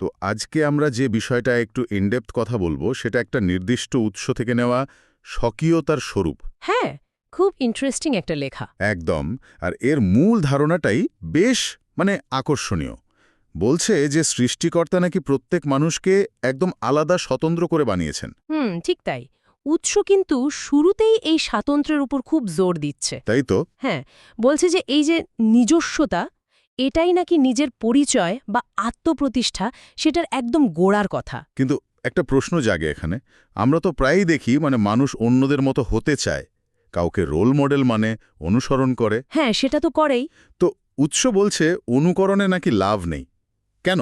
তো আজকে আমরা যে বিষয়টা একটু ইনডেপথ কথা বলব সেটা একটা নির্দিষ্ট উৎস থেকে নেওয়া স্বকীয়তার স্বরূপ। হ্যাঁ খুব ইন্টারেস্টিং একটা লেখা। একদম আর এর মূল ধারণাটাই বেশ মানে আকর্ষণীয়। বলছে যে সৃষ্টিকর্তা নাকি প্রত্যেক মানুষকে একদম আলাদা স্বতন্ত্র করে বানিয়েছেন। হুম ঠিক তাই। উৎস কিন্তু শুরুতেই এই স্বাতন্ত্র্যের উপর খুব জোর দিচ্ছে। তাই তো? হ্যাঁ বলছে যে এই যে নিজস্বতা এটাই নাকি নিজের পরিচয় বা আত্মপ্রতিষ্ঠা সেটার একদম গোড়ার কথা। কিন্তু একটা প্রশ্ন জাগে এখানে। আমরা তো প্রায়ই দেখি মানে মানুষ অন্যদের মতো হতে চায়। কাউকে রোল মডেল মানে অনুসরণ করে। হ্যাঁ সেটা তো করেই। তো উৎস বলছে অনুকরণে নাকি লাভ নেই। কেন?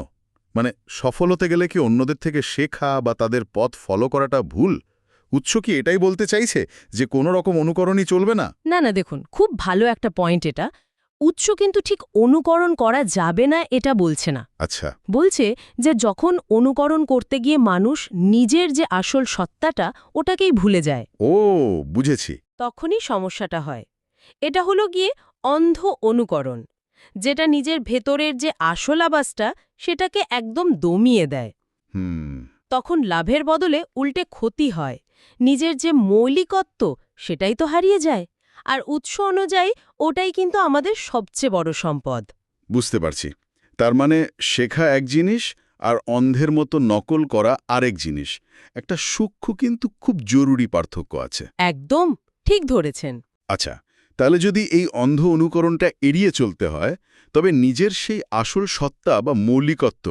মানে সফল হতে গেলে কি অন্যদের থেকে শেখা বা তাদের পথ ফলো করাটা ভুল? উৎস কি এটাই বলতে চাইছে যে কোনো রকম অনুকরণই চলবে না? না না দেখুন খুব ভালো একটা পয়েন্ট এটা। উৎস কিন্তু ঠিক অনুকরণ করা যাবে না এটা বলছে না। আচ্ছা। বলছে যে যখন অনুকরণ করতে গিয়ে মানুষ নিজের যে আসল সত্তাটা ওটাকেই ভুলে যায়। ও বুঝেছি। তখনই সমস্যাটা হয়। এটা হলো গিয়ে অন্ধ অনুকরণ যেটা নিজের ভেতরের যে আসল আবাসটা সেটাকে একদম দমিয়ে দেয়। হুম। তখন লাভের বদলে উল্টে ক্ষতি হয়। নিজের যে মৌলিকত্ব সেটাই তো হারিয়ে যায়। আর উৎস অনুযায়ী ওটাই কিন্তু আমাদের সবচেয়ে বড় সম্পদ। বুঝতে পারছি। তার মানে শেখা এক জিনিস আর অন্ধের মতো নকল করা আরেক জিনিস। একটা সূক্ষ্ম কিন্তু খুব জরুরি পার্থক্য আছে। একদম ঠিক ধরেছেন। আচ্ছা তাহলে যদি এই অন্ধ অনুকরণটা এড়িয়ে চলতে হয় তবে নিজের সেই আসল সত্তা বা মৌলিকত্ব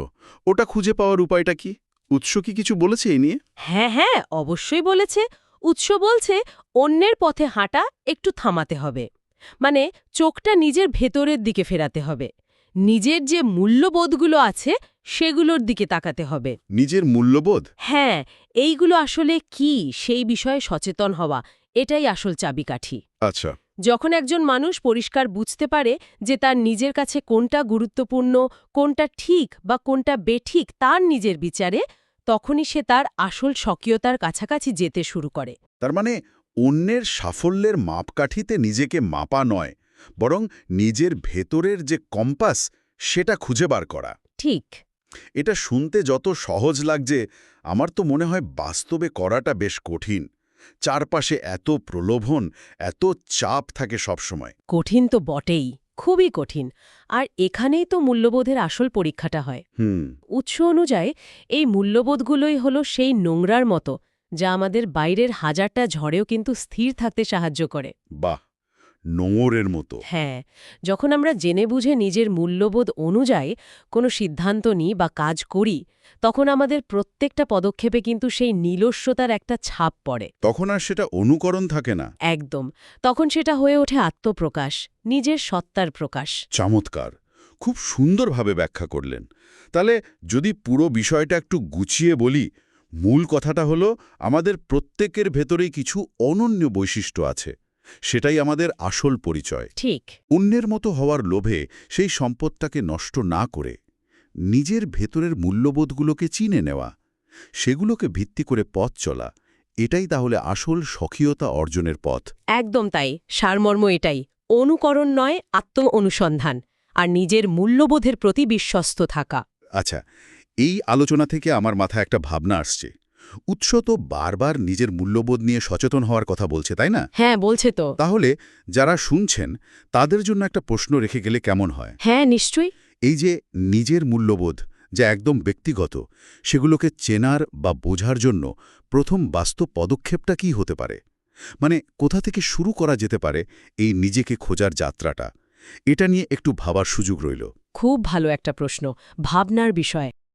ওটা খুঁজে পাওয়ার উপায়টা কি? উৎস কি কিছু বলেছে এই নিয়ে? হ্যাঁ হ্যাঁ অবশ্যই বলেছে। উৎস বলছে অন্যের পথে হাঁটা একটু থামাতে হবে। মানে চোখটা নিজের ভেতরের দিকে ফেরাতে হবে। নিজের যে মূল্যবোধগুলো আছে সেগুলোর দিকে তাকাতে হবে। নিজের মূল্যবোধ? হ্যাঁ এইগুলো আসলে কি সেই বিষয়ে সচেতন হওয়া এটাই আসল চাবিকাঠি। আচ্ছা। যখন একজন মানুষ পরিষ্কার বুঝতে পারে যে তার নিজের কাছে কোনটা গুরুত্বপূর্ণ কোনটা ঠিক বা কোনটা বেঠিক তার নিজের বিচারে তখনই সে তার আসল স্বকীয়তার কাছাকাছি যেতে শুরু করে। তার মানে অন্যের সাফল্যের মাপকাঠিতে নিজেকে মাপা নয় বরং নিজের ভেতরের যে কম্পাস সেটা খুঁজে বার করা। ঠিক। এটা শুনতে যত সহজ লাগছে আমার তো মনে হয় বাস্তবে করাটা বেশ কঠিন। চারপাশে এত প্রলোভন এত চাপ থাকে সবসময়। কঠিন তো বটেই। খুবই কঠিন। আর এখানেই তো মূল্যবোধের আসল পরীক্ষাটা হয়। হুম। উৎস অনুযায়ী এই মূল্যবোধগুলোই হলো সেই নোংরার মতো যা আমাদের বাইরের হাজারটা ঝড়েও কিন্তু স্থির থাকতে সাহায্য করে। বাহ! নোংরের মতো। হ্যাঁ যখন আমরা জেনে বুঝে নিজের মূল্যবোধ অনুযায়ী কোনো সিদ্ধান্ত নিই বা কাজ করি তখন আমাদের প্রত্যেকটা পদক্ষেপে কিন্তু সেই নীলস্বতার একটা ছাপ পড়ে। তখন আর সেটা অনুকরণ থাকে না। একদম তখন সেটা হয়ে ওঠে আত্মপ্রকাশ নিজের সত্তার প্রকাশ। চমৎকার খুব সুন্দরভাবে ব্যাখ্যা করলেন। তাহলে যদি পুরো বিষয়টা একটু গুছিয়ে বলি মূল কথাটা হলো আমাদের প্রত্যেকের ভেতরেই কিছু অনন্য বৈশিষ্ট্য আছে। সেটাই আমাদের আসল পরিচয়। ঠিক। অন্যের মতো হওয়ার লোভে সেই সম্পদটাকে নষ্ট না করে নিজের ভেতরের মূল্যবোধগুলোকে চিনে নেওয়া সেগুলোকে ভিত্তি করে পথ চলা এটাই তাহলে আসল স্বকীয়তা অর্জনের পথ। একদম তাই সারমর্ম এটাই অনুকরণ নয় আত্ম অনুসন্ধান আর নিজের মূল্যবোধের প্রতি বিশ্বস্ত থাকা। আচ্ছা এই আলোচনা থেকে আমার মাথায় একটা ভাবনা আসছে। উৎস তো বারবার নিজের মূল্যবোধ নিয়ে সচেতন হওয়ার কথা বলছে তাই না? হ্যাঁ বলছে তো। তাহলে যারা শুনছেন তাদের জন্য একটা প্রশ্ন রেখে গেলে কেমন হয়? হ্যাঁ নিশ্চয়ই। এই যে নিজের মূল্যবোধ যা একদম ব্যক্তিগত সেগুলোকে চেনার বা বোঝার জন্য প্রথম বাস্তব পদক্ষেপটা কি হতে পারে? মানে কোথা থেকে শুরু করা যেতে পারে এই নিজেকে খোঁজার যাত্রাটা? এটা নিয়ে একটু ভাবার সুযোগ রইল। খুব ভালো একটা প্রশ্ন ভাবনার বিষয়।